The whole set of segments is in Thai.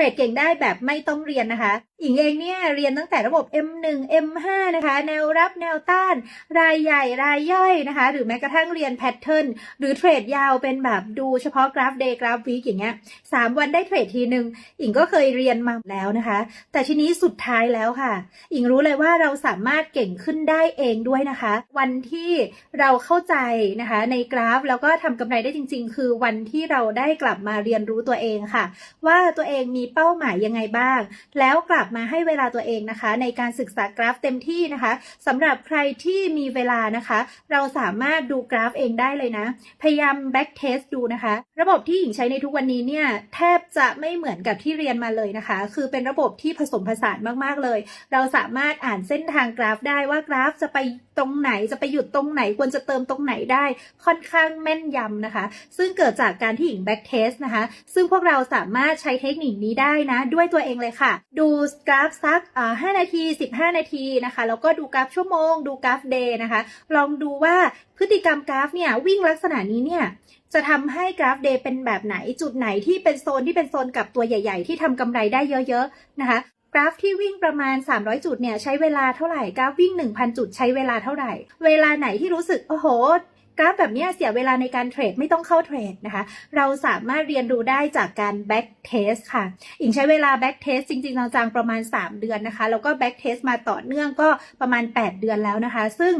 รดเก่งได้แบบไม่ต้องเรียนนะคะ อิงเองเนี่ยเรียนตั้งแต่ระบบ M1 M5 นะคะ แนวรับแนวต้าน รายใหญ่รายย่อยนะคะ หรือแม้กระทั่งเรียนแพทเทิร์นหรือเทรดยาวเป็นแบบดูเฉพาะกราฟเดย์กราฟวีคอย่างเงี้ยสามวันได้เทรดทีหนึ่งอิงก็เคยเรียนมาแล้วนะคะ แต่ทีนี้สุดท้ายแล้วค่ะ อิงรู้เลยว่าเราสามารถเก่งขึ้นได้เองด้วยนะคะ วันที่เราเข้าใจนะคะ ในกราฟแล้วก็ทำกำไรได้จริง ๆ คือวันที่เราได้กลับมาเรียนรู้ตัวเองค่ะ ว่าตัวเองมีเป้าหมายยังไงบ้าง แล้วกลับมาให้เวลาตัวเองนะคะ ในการศึกษากราฟเต็มที่นะคะสำหรับใครที่มีเวลานะคะ เราสามารถดูกราฟเองได้เลยนะ พยายาม back test ดูนะคะ ระบบที่หญิงใช้ในทุกวันนี้เนี่ยแทบจะไม่เหมือนกับที่เรียนมาเลยนะคะ คือเป็นระบบที่ผสมผสานมากๆเลย เราสามารถอ่านเส้นทางกราฟได้ว่ากราฟจะไปตรงไหนจะไปหยุดตรงไหนควรจะเติมตรงไหนได้ค่อนข้างแม่นยำนะคะ ซึ่งเกิดจากการที่หญิง back test นะคะ ซึ่งพวกเราสามารถใช้เทคนิคนี้ได้นะด้วยตัวเองเลยค่ะ ดูกราฟสักอ่า5นาที 15 นาทีนะคะ แล้วก็ดูกราฟชั่วโมง ดูกราฟเดย์นะคะ ลองดูว่าพฤติกรรมกราฟเนี่ยวิ่งลักษณะนี้เนี่ยจะทำให้กราฟเดย์เป็นแบบไหนจุดไหนที่เป็นโซนที่เป็นโซนกับตัวใหญ่ ๆ ที่ทำกำไรได้เยอะๆนะคะกราฟที่วิ่งประมาณ 300 จุดเนี่ยใช้เวลาเท่าไหร่กราฟวิ่ง 1,000 จุดใช้เวลาเท่าไหร่ เวลาไหนที่รู้สึกโอ้โห กราฟแบบนี้เสียเวลาในการเทรดไม่ต้องเข้าเทรดนะคะ เราสามารถเรียนรู้ได้จากการ back test ค่ะอิงใช้เวลา back test จริงๆจังๆประมาณ 3 เดือนนะคะ แล้วก็ back test มาต่อเนื่องก็ประมาณ 8 เดือนแล้วนะคะ ซึ่ง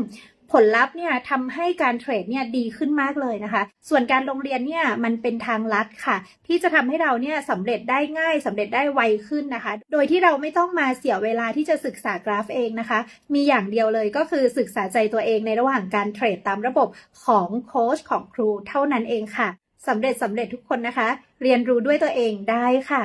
ผลลัพธ์เนี่ยทำให้การเทรดเนี่ยดีขึ้นมากเลยนะคะ ส่วนการลงเรียนเนี่ยมันเป็นทางลัดค่ะ ที่จะทำให้เราเนี่ยสำเร็จได้ง่ายสำเร็จได้ไวขึ้นนะคะ โดยที่เราไม่ต้องมาเสียเวลาที่จะศึกษากราฟเองนะคะ มีอย่างเดียวเลยก็คือศึกษาใจตัวเองในระหว่างการเทรดตามระบบของโค้ชของครูเท่านั้นเองค่ะสำเร็จสำเร็จทุกคนนะคะ เรียนรู้ด้วยตัวเองได้ค่ะ